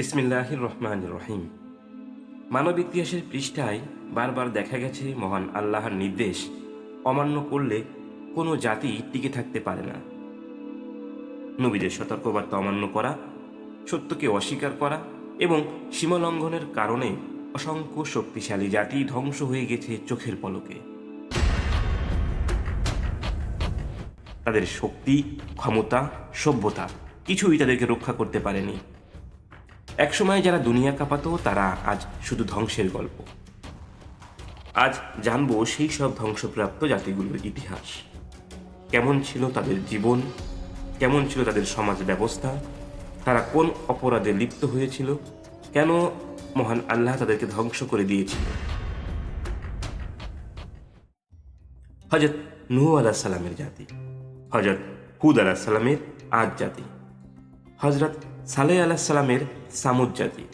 বিসমিল্লাহির রহমান রহিম মানব ইতিহাসের পৃষ্ঠায় বারবার দেখা গেছে মহান আল্লাহর নির্দেশ, অমান্য করলে কোনো জাতি টিকে থাকতে পারে না। নবীদের সতর্কবার্তা অমান্য করা, সত্যকে অস্বীকার করা এবং সীমালঙ্ঘনের কারণে অসংখ্য শক্তিশালী জাতি ধ্বংস হয়ে গেছে চোখের পলকে। তাদের শক্তি, ক্ষমতা, সভ্যতা কিছুই তাদেরকে রক্ষা করতে পারেনি। একসময় যারা দুনিয়া কাঁপাতো, তারা আজ শুধু ধ্বংসের গল্প। আজ জানব সেই সব ধ্বংসপ্রাপ্ত জাতিগুলোর ইতিহাস। কেমন ছিল তাদের জীবন? কেমন ছিল তাদের সমাজ ব্যবস্থা? তারা কোন অপরাধে লিপ্ত হয়েছিল? কেন মহান আল্লাহ তাদেরকে ধ্বংস করে দিয়েছিল? হজরত নুহ আলাহ সালামের জাতি হজরত হুদ আলাহ সালামের আজ জাতি। হজরত সালেহ সালামের সামুদ জাতি।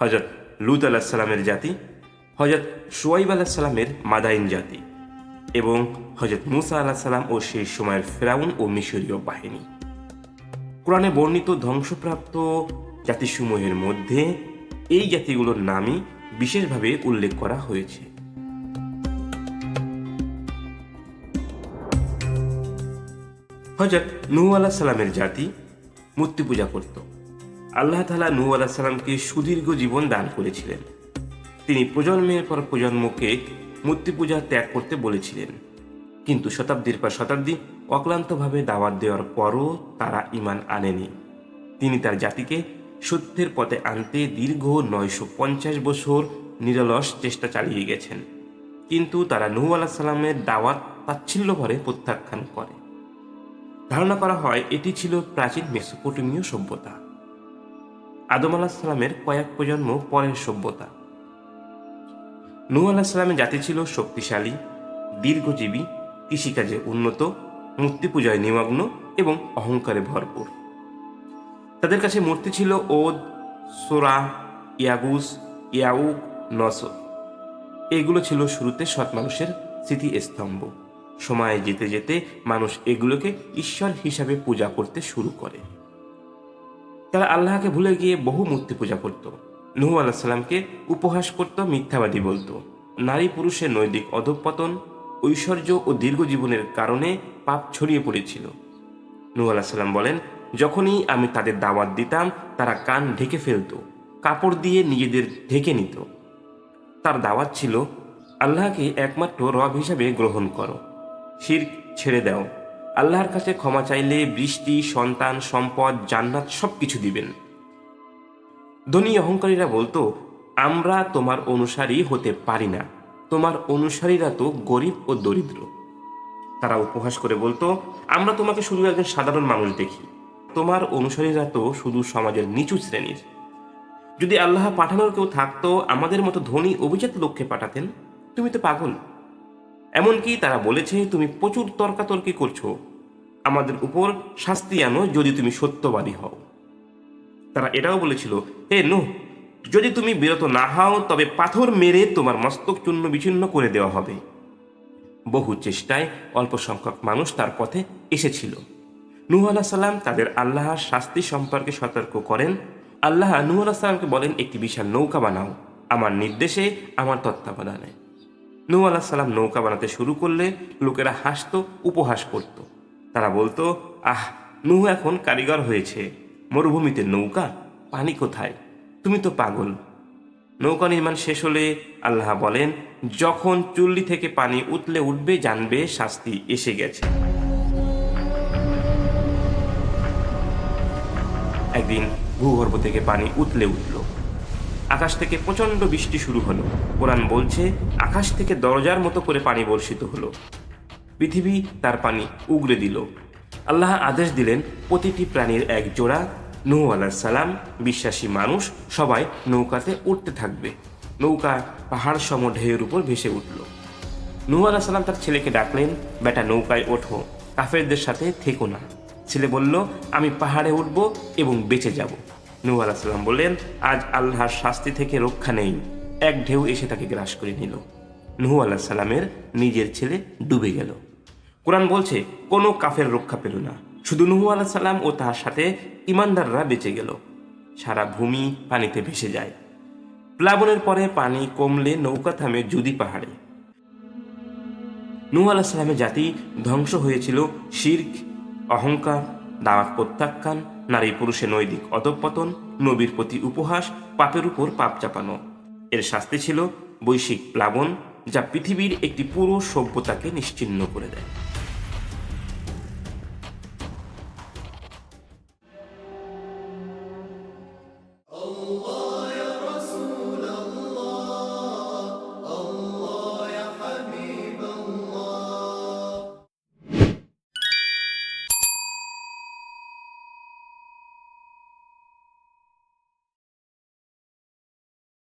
হজরত লুত আলাহ সালামের জাতি হজরত সোয়াইব আলাহ সালামের মাদাইন জাতি এবং হজরত মুসা আলাহ সালাম ও সেই সময়ের ফেরাউন ও মিশরীয় বাহিনী। কোরআনে বর্ণিত ধ্বংসপ্রাপ্ত জাতিসমূহের মধ্যে এই জাতিগুলোর নামই বিশেষভাবে উল্লেখ করা হয়েছে। হজরত আলাহ সালামের জাতি মূর্তি পূজা করত। আল্লাহ তালা নূহ আলাহ সালামকে সুদীর্ঘ জীবন দান করেছিলেন। তিনি প্রজন্মের পর প্রজন্মকে মূর্তি পূজা ত্যাগ করতে বলেছিলেন। কিন্তু শতাব্দীর পর শতাব্দী অক্লান্তভাবে দাওয়াত দেওয়ার পরও তারা ইমান আনেনি। তিনি তার জাতিকে সত্যের পথে আনতে দীর্ঘ নয়শো পঞ্চাশ বছর নিরলস চেষ্টা চালিয়ে গেছেন। কিন্তু তারা নূহ আলাহ সাল্লামের দাওয়াত তাচ্ছিল্য ভরে প্রত্যাখ্যান করে। ধারণা করা হয় এটি ছিল প্রাচীন মেসোপটেমীয় সভ্যতা। আদম আলাহ সালামের কয়েক প্রজন্ম পরের সভ্যতা। নূহ আলাহ সালামের জাতি ছিল শক্তিশালী, দীর্ঘজীবী, কৃষিকাজে উন্নত মূর্তি পূজায় নিমগ্ন এবং অহংকারে ভরপুর। তাদের কাছে মূর্তি ছিল ওদ, সোরা, ইয়াগুস, ইয়াউক নস এগুলো ছিল শুরুতে সৎ মানুষের স্মৃতিস্তম্ভ। সময়ে যেতে যেতে মানুষ এগুলোকে ঈশ্বর হিসাবে পূজা করতে শুরু করে। তারা আল্লাহকে ভুলে গিয়ে বহু মূর্তি পূজা করত। নুহু আল্লাহ সাল্লামকে উপহাস করত, মিথ্যাবাদী বলতো। নারী পুরুষের নৈতিক অধঃপতন, ঐশ্বর্য ও দীর্ঘ জীবনের কারণে পাপ ছড়িয়ে পড়েছিল। নুহ আল্লাহ সাল্লাম বলেন, যখনই আমি তাদের দাওয়াত দিতাম, তারা কান ঢেকে ফেলতো, কাপড় দিয়ে নিজেদের ঢেকে নিত। তার দাওয়াত ছিল, আল্লাহকে একমাত্র রব হিসাবে গ্রহণ করো। শির ছেড়ে দাও। আল্লাহর কাছে ক্ষমা চাইলে বৃষ্টি, সন্তান, সম্পদ, জান্নাত সব কিছু দিবেন। ধনী অহংকারীরা বলতো, আমরা তোমার অনুসারী হতে পারি না। তোমার অনুসারীরা তো গরিব ও দরিদ্র। তারা উপহাস করে বলতো, আমরা তোমাকে শুধু একজন সাধারণ মানুষ দেখি। তোমার অনুসারীরা তো শুধু সমাজের নিচু শ্রেণির। যদি আল্লাহ পাঠানোর কেউ থাকতো, আমাদের মতো ধনী অভিজাত লোককে পাঠাতেন, তুমি তো পাগল। এমনকি তারা বলেছে, তুমি প্রচুর তর্কাতর্কি করছ। আমাদের উপর শাস্তি আনো যদি তুমি সত্যবাদী হও। তারা এটাও বলেছিল, হে নো যদি তুমি বিরত না হও, তবে পাথর মেরে তোমার মস্তক চূর্ণ বিচ্ছিন্ন করে দেওয়া হবে। বহু চেষ্টায় অল্প সংখ্যক মানুষ তার পথে এসেছিল। নূহ আলাহ সাল্লাম তাদের আল্লাহর শাস্তি সম্পর্কে সতর্ক করেন। আল্লাহ নূহ আলাহ সাল্লামকে বলেন, একটি বিশাল নৌকা বানাও। আমার নির্দেশে আমার তত্ত্বাবধানে। নূহ আলাহ সাল্লাম নৌকা বানাতে শুরু করলে লোকেরা হাসত, উপহাস করত। তারা বলতো, আহ, নূহ এখন কারিগর হয়েছে, মরুভূমিতে নৌকা? পানি কোথায়? তুমি তো পাগল। নৌকা নির্মাণ শেষ হলে আল্লাহ বলেন, যখন চুল্লি থেকে পানি উতলে উঠবে, জানবে শাস্তি এসে গেছে। একদিন ভূগর্ভ থেকে পানি উতলে উঠল। আকাশ থেকে প্রচণ্ড বৃষ্টি শুরু হলো। কোরআন বলছে, আকাশ থেকে দরজার মতো করে পানি বর্ষিত হলো। পৃথিবী তার পানি উগরে দিল। আল্লাহ আদেশ দিলেন, প্রতিটি প্রাণীর এক জোড়া। নূহ সালাম, বিশ্বাসী মানুষ, সবাই নৌকাতে উঠতে থাকবে। নৌকা পাহাড় সম ঢেউয়ের উপর ভেসে উঠল। নূহ আলাহ সালাম তার ছেলেকে ডাকলেন, বেটা, নৌকায় ওঠো। কাফেরদের সাথে থেকো না। ছেলে বলল, আমি পাহাড়ে উঠব এবং বেঁচে যাব। নূহ আলাহ সাল্লাম বললেন, আজ আল্লাহর শাস্তি থেকে রক্ষা নেই। এক ঢেউ এসে তাকে গ্রাস করে নিল। নুহু আল্লাহ সাল্লামের নিজের ছেলে ডুবে গেল। কোরআন বলছে, কোনো কাফের রক্ষা পেল না। শুধু নুহু আলাহ সাল্লাম ও তার সাথে ইমানদাররা বেঁচে গেল। সারা ভূমি পানিতে ভেসে যায়। প্লাবনের পরে পানি কমলে নৌকা থামে জুদি পাহাড়ে। নূহ আলাহ সালামের জাতি ধ্বংস হয়েছিল শির্ক, অহংকার, দাওয়াত প্রত্যাখ্যান নারী পুরুষে নৈতিক অধঃপতন, নবীর প্রতি উপহাস, পাপের উপর পাপ চাপানো। এর শাস্তি ছিল বৈশ্বিক প্লাবন, যা পৃথিবীর একটি পুরো সভ্যতাকে নিশ্চিহ্ন করে দেয়।